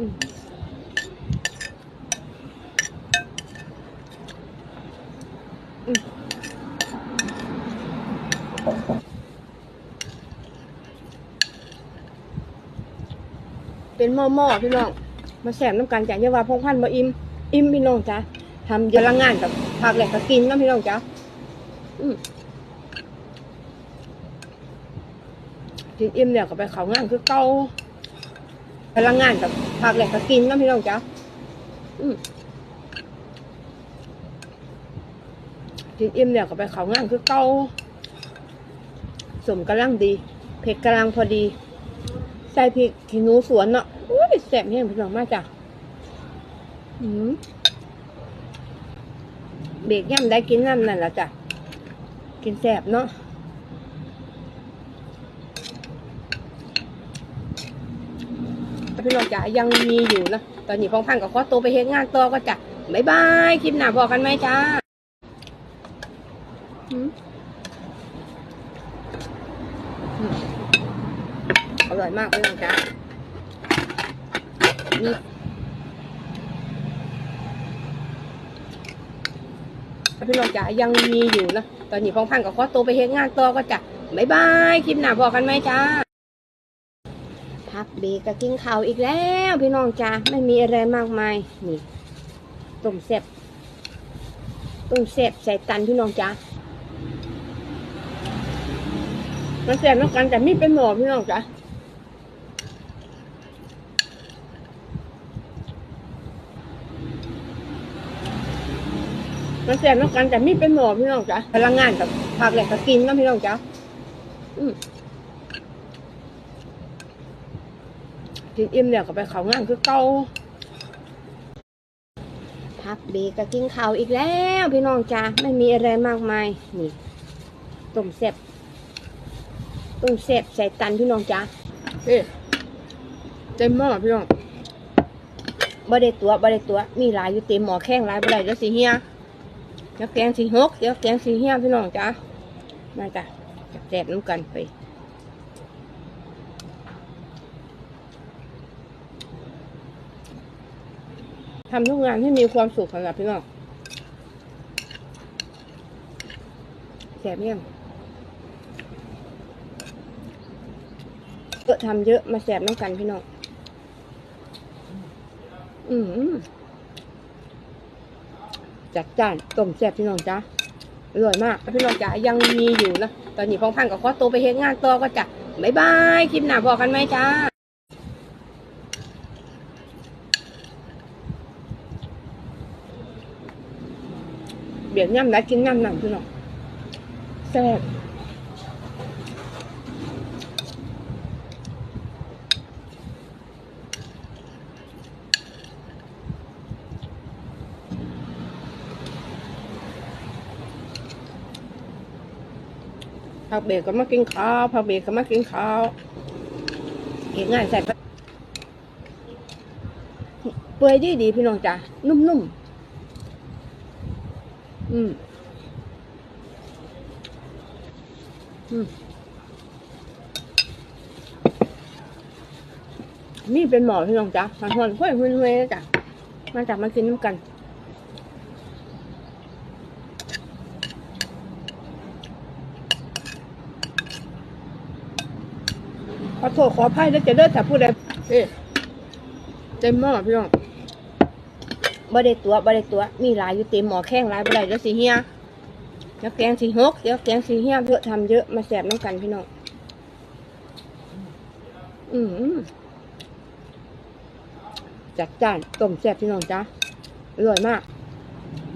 อืมอืมเป็นหม้อๆพี่น้อง มาแสบน้ำกันจ้ะอย่าวาพงพันธุ์บ่อิ่ม อิ่มพี่น้องจ้ะทำเยละงงานกับผักแหลกก็กินนะพี่น้องจ้ะอืมกินอิ่มแล้วก็ไปเขางานคือเก่า พลังงานกับผักแหลกก็กินนะพี่น้องจ้ะอืมกินอิ่มแล้วก็ไปเขางานคือเก่าสมกำลังดี เผ็ดกำลังพอดี ใส่พริกขี้หนูสวนเนาะอุ้ยแซ่บแห้งพี่น้องมากจ้ะอืมเบรกย่ำได้กินน้ำนั่นแหละจ้ะ กินแซ่บเนาะ พี่น้องจ๋ายังมีอยู่นะตอนนี้พองพันกับขอตัวไปเฮ็ดงานต่อก็จ้ะบ๊ายบายคลิปหน้าบอกกันไหมจ้าอืมอืมอร่อยมากพี่น้องจ๋านี่พี่น้องจ๋ายังมีอยู่นะตอนนี้พองพันกับขอตัวไปเฮ็ดงานต่อก็จ้ะบ๊ายบายคลิปหน้าบอกกันไหมจ้า พักเบกก็กินข้าวอีกแล้วพี่น้องจ้าไม่มีอะไรมากมายนี่ต้มแซ่บต้มแซ่บใส่ตันพี่น้องจ้ามันแซ่บน้ำกันแต่มีเป็นหมอพี่น้องจ้ามันแซ่บน้ำกันแต่มีเป็นหมอพี่น้องจ้าพลังงานกับผักแหลกก็กินนะพี่น้องจ้าอืม กินอิ่มแล้วก็ไปเขางานคือเก่าพักเบรกก็กินข้าวอีกแล้วพี่น้องจ้าไม่มีอะไรมากมายนี่ต้มแซ่บต้มแซ่บใส่ตันพี่น้องจ้าเอ๊ะเต็มหม้อพี่น้องบ่ได้ตัวบ่ได้ตัวมีหลายอยู่เต็มหม้อแข้งหลายบ่ได้เดี๋ยวสิเฮียเดี๋ยวแกงสีหกเดี๋ยวแกงสีเฮียพี่น้องจ้ามาจ้ะแซ่บๆน้ำกันไป ทำทุกงานให้มีความสุขสำหรับพี่น้องแสบยังก็ทำเยอะมาแสบน้องกันพี่น้อง อืมจัดจ้านต้มแสบพี่น้องจ้าอร่อยมากพี่น้องจ้ายังมีอยู่นะ ตอนนี้พองพันกับขอตัวไปเฮ็ดงานต่อก็จ้ะบ๊ายบาย คลิปหน้าบอกันไหมจ้าียดย่ำได้กินย่ำหนังพี่น้องแซ่บผักเบรกก็มากินข้าวผักเบรกก็มากินข้าวเห็นง่ายใส่ไปเปื่อยดีดีพี่น้องจ้ะนุ่มๆ อืมอืมนี่เป็นหมอพี่น้องจ๊ะมันหอนค่อยหุ่นเวจ้ะมาจากมากินน้ำกันขอโทษขออภัยแล้วจะเลิกแต่พูดอะไรเอ๊ะเต็มหม้อพี่น้อง บ่ได้ตัวบ่ได้ตัว มีหลายอยู่เต็มหม้อแข้งหลายบ่ได้เดี๋ยวสิเฮียเดี๋ยวแกงสีหกเดี๋ยวแกงสีเฮียเพื่อทำเยอะมาแสบน้ำกันพี่น้องอืมจัดจ้านต้มแซ่บพี่น้องจ้าอร่อยมาก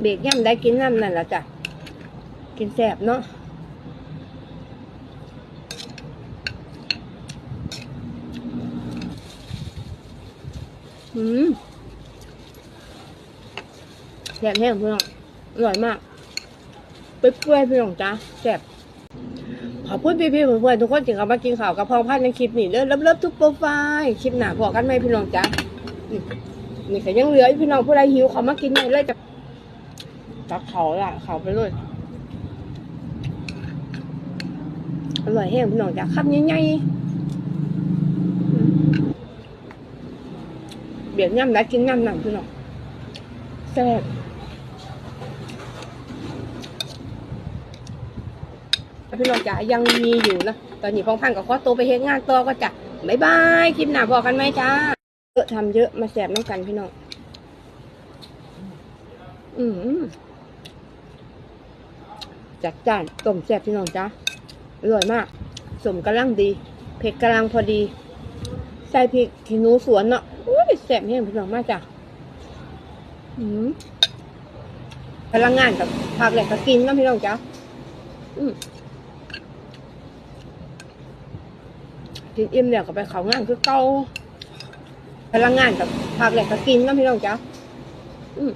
เบรกย่ำได้กินน้ำนั่นแหละจ้ะกินแซ่บเนาะอืม ซ่บแห้งเพี่องอร่อยมากเปื่อยๆพี่น้องจ้าแซ่บขอบคุณพี่ๆเพื่อนๆทุกคนที่เข้ามากินข่าวกับพองพันในคลิปนี้เด้อเลิฟๆทุกโปรไฟล์คลิปหนาพอกันไหมพี่น้องจ้านี่นี่ก็ยังเหลือพี่น้องผู้ใดหิวเขามากินได้เลยจะตักเขาละเขาไปเลยอร่อยแห้งพี่น้องจ้าคำใหญ่ๆอืมเบียดย่ำได้กินย่ำหนั่นพี่น้องแซ่บ พี่น้องจ๋ายังมีอยู่นะตอนนี้พองพันกับข้อโตวไปเฮ็ดงานต่อก็จ้ะบ๊ายบายคลิปหน้าพอกันไหมจ้าเยอะทำเยอะมาแสบน้ำกันพี่น้องอืมจัดจ้านต้มแซบพี่น้องจ้าอร่อยมาก สมกำลังดี เผ็ดกำลังพอดี ใส่พริกขี้หนูสวนเนาะอุ้ยแซบแห้งพี่น้องมากจ้ะอืมพลังงานกับผักแหลกก็กินเนาะพี่น้องจ้าอืม กินอิ่มแล้วก็ไปเขางานคือเก่าพลังงานกับผักแหลกก็กินเนาะพี่น้องจ้าอืม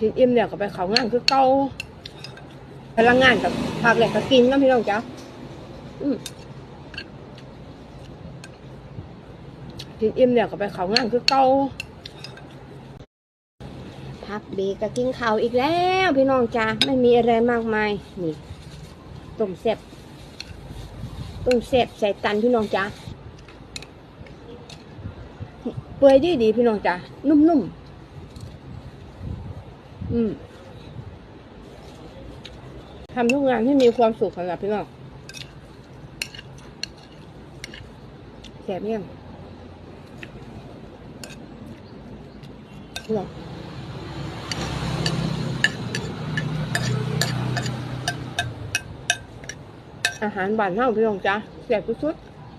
กินอิ่มแล้วก็ไปเขางานคือเก่าพลังงานกับผักแหลกก็กินเนาะพี่น้องจ้าอืมกินอิ่มแล้วก็ไปเขางานคือเก่าพักเบรกก็กินข้าวอีกแล้ว พี่น้องจ้าไม่มีอะไรมากมายนี่ ต้มแซ่บต้มแซ่บใส่ตันพี่น้องจ้าเปื่อยดีดีพี่น้องจ้านุ่มๆอืมทำทุกงานให้มีความสุขสำหรับพี่น้องแซ่บเนี่ยงหรอ อาหารบ้านเฮาพี่น้องจ้าแซ่บสุด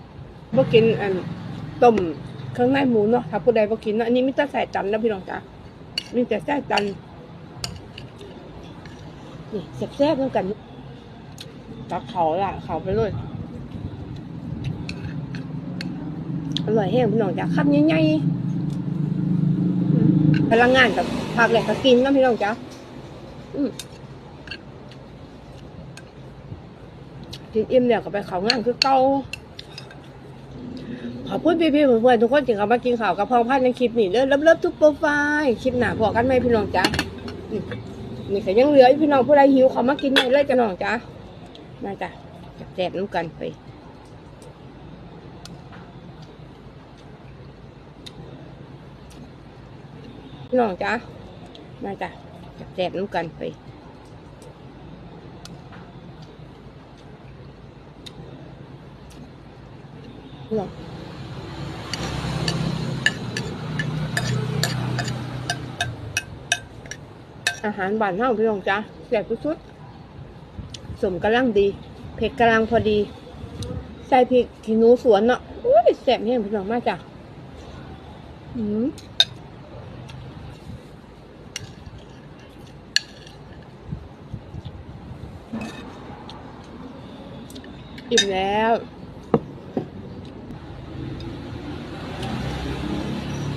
ๆบ่กินอันต้มเครื่องในหมูเนาะถ้าผู้ใดบ่กินเนาะอันนี้มีแต่ใส่ตันนะพี่น้องจ้ามีแต่ใส่ตันนี่แซ่บๆนำกันตักเขาล่ะ เขาไปเลยอร่อยแห้งพี่น้องจ้าคำใหญ่ๆพลังงานกับผักแหลกก็กินนะพี่น้องจ้าอืม กินอิ่มแล้วก็ไปเขางานคือเก่าขอบคุณพี่ๆเพื่อนๆทุกคนที่เข้ามากินข้าวกับพองพันในคลิปนี้เด้อเลิฟๆทุกโปรไฟล์คลิปหน้าพอกันไหมพี่น้องจ้ามนี่ก็ยังเหลือพี่น้องผู้ใดหิวเขามากินได้เลยจ้ะน้องจ้ามาจ้ะแซ่บๆน้ำกันไปพี่น้องจ้ามาจ้ะแซ่บน้ำกันไป พี่น้องอาหารบ้านเฮาพี่น้องจ้าแซ่บสุดๆสมกำลังดี เผ็ดกำลังพอดี ใส่พริกขี้หนูสวนเนาะอุ้ยแซ่บแห้งพี่น้องมากจ้ะอืมอิ่มแล้ว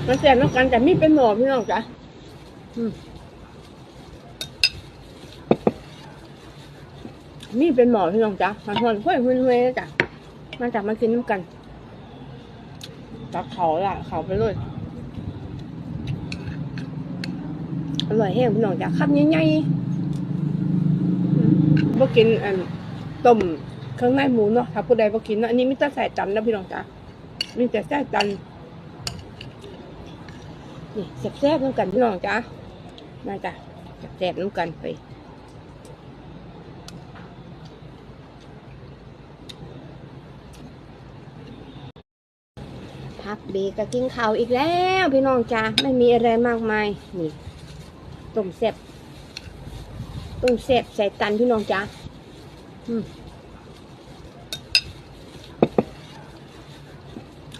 มันแสบน้ำกันแต่มีเป็นหมอพี่น้องจ้ะมีเป็นหมอพี่น้องจ้ะมันหอนค่อยเว้ยๆจ้ะมาจากมากินน้ำกันตักเขาละเขาไปเลยอร่อยแห้งพี่น้องจ้ะคำใหญ่ๆอืมบ่กินอันต้มเครื่องในหมูเนาะถ้าผู้ใดบ่กินเนาะอันนี้มีแต่ใส่ตันนะพี่น้องจ้ามีแต่ใส่ตัน นี่แซ่บๆน้ำกันพี่น้องจ้ามาจ้ะแซ่บๆน้ำกันไปพักเบรกก็กินข้าวอีกแล้วพี่น้องจ้าไม่มีอะไรมากมายนี่ต้มแซ่บต้มแซ่บใส่ตันพี่น้องจ้าอืม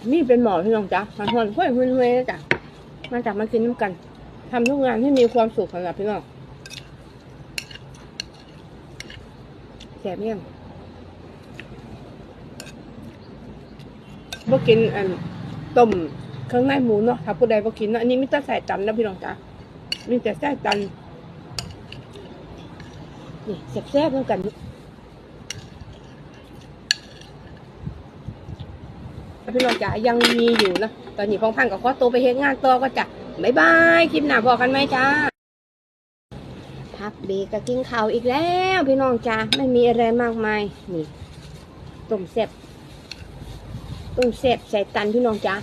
มีเป็นหมอพี่น้องจ้ะมันหอนค่อยเว้ยๆจ้ะ มาจากมากินน้ำกันทำทุกงานให้มีความสุขสำหรับพี่น้องแซ่บเนี่ยงบ่กินอันต้มเครื่องในหมูเนาะถ้าผู้ใดบ่กินเนาะอันนี้มีแต่ใส่ตันนะพี่น้องจ้ะมีแต่ใส่ตันนี่แซ่บๆน้ำกัน พี่น้องจ๋ายังมีอยู่นะตอนนี้พองพังกับข้อตัวไปเฮ็ดงานต่อก็จ้ะบ๊ายบายคลิปหน้าพอกันไหมจ้าพับเบรกก็กินข้าวอีกแล้วพี่น้องจ้าไม่มีอะไรมากมายนี่ต้มแซ่บต้มแซ่บใส่ตันพี่น้องจ้า